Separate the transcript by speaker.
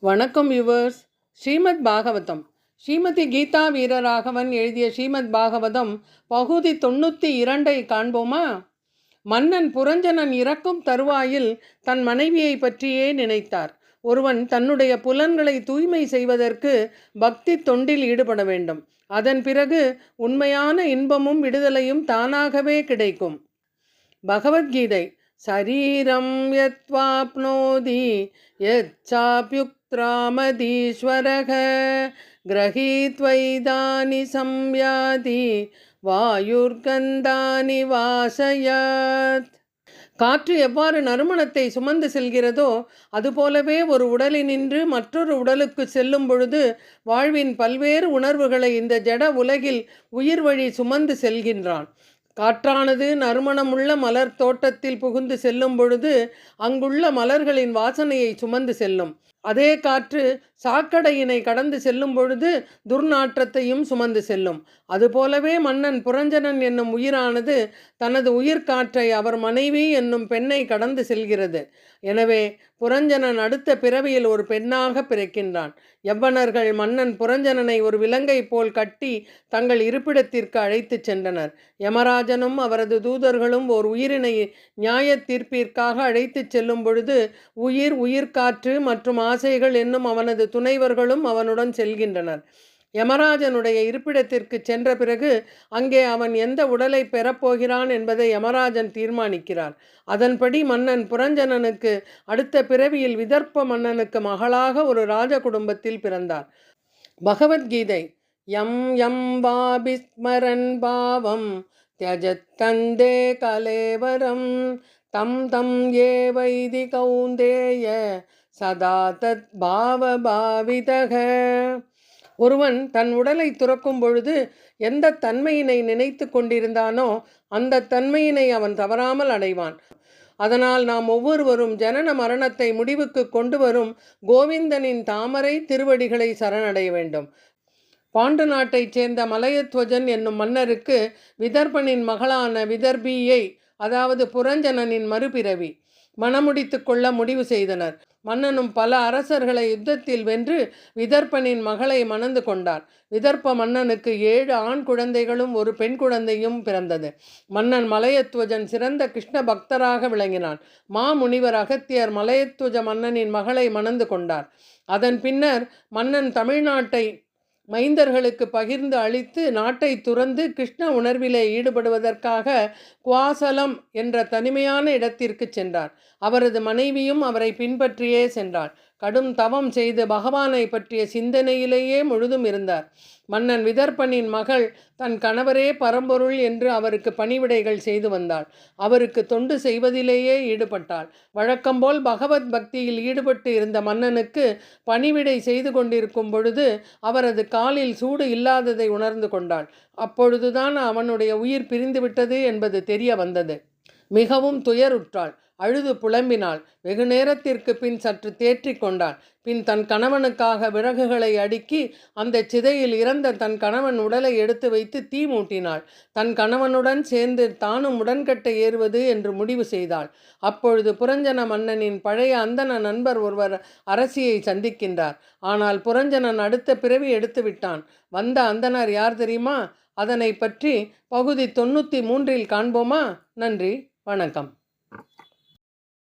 Speaker 1: வணக்கம் யுவர்ஸ் ஸ்ரீமத் பாகவதம். ஸ்ரீமதி கீதா வீரராகவன் எழுதிய ஸ்ரீமத் பாகவதம் பகுதி தொண்ணூற்றி இரண்டை காண்போமா? மன்னன் புரஞ்சனன் இறக்கும் தருவாயில் தன் மனைவியை பற்றியே நினைத்தார். ஒருவன் தன்னுடைய புலன்களை தூய்மை செய்வதற்கு பக்தி தொண்டில் ஈடுபட வேண்டும். அதன் பிறகு உண்மையான இன்பமும் விடுதலையும் தானாகவே கிடைக்கும். பகவத்கீதை. சரீரம் யத்வாப்னோதி त्रामदीश्वरः। ग्रहीत्वैदानि சம்யாதி வாயுர்கந்தானி வாசயாத் காற்று எவ்வாறு நறுமணத்தை சுமந்து செல்கிறதோ அதுபோலவே ஒரு உடலினின்று மற்றொரு உடலுக்கு செல்லும் பொழுது வாழ்வின் பல்வேறு உணர்வுகளை இந்த ஜட உலகில் உயிர் வழி சுமந்து செல்கின்றான். காற்றானது நறுமணமுள்ள மலர் தோட்டத்தில் புகுந்து செல்லும் பொழுது அங்குள்ள மலர்களின் வாசனையை சுமந்து செல்லும். அதே காற்று சாக்கடையினை கடந்து செல்லும் பொழுது துர்நாற்றத்தையும் சுமந்து செல்லும். அதுபோலவே மன்னன் புரஞ்சனன் என்னும் உயிரானது தனது உயிர்காற்றை அவர் மனைவி என்னும் பெண்ணை கடந்து செல்கிறது. எனவே புரஞ்சனன் அடுத்த பிறவியில் ஒரு பெண்ணாக பிறக்கின்றான். எவ்வனர்கள் மன்னன் புரஞ்சனனை ஒரு விலங்கை போல் கட்டி தங்கள் இருப்பிடத்திற்கு அழைத்துச் சென்றனர். யமராஜனும் அவரது தூதர்களும் ஓர் உயிரினை நியாய தீர்ப்பிற்காக அழைத்துச் செல்லும் பொழுது உயிர் உயிர்காற்று மற்றும் ஆசைகள் என்னும் அவனது துணைவர்களும் அவனுடன் செல்கின்றனர். யமராஜனுடைய இருப்பிடத்திற்கு சென்ற பிறகு அங்கே அவன் எந்த உடலை பெறப்போகிறான் என்பதை யமராஜன் தீர்மானிக்கிறார். அதன்படி மன்னன் புரஞ்சனனுக்கு அடுத்த பிறவியில் விதர்ப்ப மன்னனுக்கு மகளாக ஒரு ராஜ குடும்பத்தில் பிறந்தார். பகவத்கீதை யம் யம் வாபிஸ்மரன் பாவம் தியஜத்தந்தே கலேவரம் தம் தம் ஏ வைதி கௌந்தேய சதா தத் பாவ பாவிதக. ஒருவன் தன் உடலை துறக்கும் பொழுது எந்த தன்மையினை நினைத்து கொண்டிருந்தானோ அந்த தன்மையினை அவன் தவறாமல் அடைவான். அதனால் நாம் ஒவ்வொருவரும் ஜனன மரணத்தை முடிவுக்கு கொண்டு வரும் கோவிந்தனின் தாமரை திருவடிகளை சரணடைய வேண்டும். பாண்டு நாட்டைச் சேர்ந்த மலையத்வஜன் என்னும் மன்னருக்கு விதர்பனின் மகளான விதர்பியை அதாவது புரஞ்சனனின் மறுபிறவி மணமுடித்து கொள்ள முடிவு செய்தனர். மன்னனும் பல அரசர்களை யுத்தத்தில் வென்று விதர்ப்பனின் மகளை மணந்து கொண்டார். விதர்ப்ப மன்னனுக்கு ஏழு ஆண் குழந்தைகளும் ஒரு பெண் குழந்தையும் பிறந்தது. மன்னன் மலையத்துவஜன் சிறந்த கிருஷ்ண பக்தராக விளங்கினான். மாமுனிவர் அகத்தியர் மலையத்துவஜ மன்னனின் மகளை மணந்து கொண்டார். அதன் பின்னர் மன்னன் தமிழ்நாட்டை மைந்தர்களுக்கு பகிர்ந்து அளித்து நாட்டை துறந்து கிருஷ்ண உணர்விலே ஈடுபடுவதற்காக குவாசலம் என்ற தனிமையான இடத்திற்கு சென்றார். அவரது மனைவியும் அவரை பின்பற்றியே சென்றாள். கடும் தவம் செய்து பகவானை பற்றிய சிந்தனையிலேயே முழுதும் இருந்தார். மன்னன் விதர்ப்பனின் மகள் தன் கணவரே பரம்பொருள் என்று அவருக்கு பணிவிடைகள் செய்து வந்தாள். அவருக்கு தொண்டு செய்வதிலேயே ஈடுபட்டாள். வழக்கம்போல் பகவத் பக்தியில் ஈடுபட்டு இருந்த மன்னனுக்கு பணிவிடை செய்து கொண்டிருக்கும் பொழுது அவரது காலில் சூடு இல்லாததை உணர்ந்து கொண்டாள். அப்பொழுதுதான் அவனுடைய உயிர் பிரிந்துவிட்டது என்பது தெரிய வந்தது. மிகவும் துயருற்றாள். அழுது புலம்பினாள். வெகு நேரத்திற்கு பின் சற்று தேற்றி கொண்டாள். பின் தன் கணவனுக்காக விறகுகளை அடுக்கி அந்த சிதையில் இறந்த தன் கணவன் உடலை எடுத்து வைத்து தீ மூட்டினாள். தன் கணவனுடன் சேர்ந்து தானும் உடன்கட்டை ஏறுவது என்று முடிவு செய்தாள். அப்பொழுது புரஞ்சன மன்னனின் பழைய அந்தன நண்பர் ஒருவர் அரசியை சந்திக்கின்றார். ஆனால் புரஞ்சனன் அடுத்த பிறவி எடுத்து விட்டான். வந்த அந்தனர் யார் தெரியுமா? அதனை பற்றி பகுதி தொண்ணூற்றி மூன்றில் காண்போமா? நன்றி. வணக்கம்.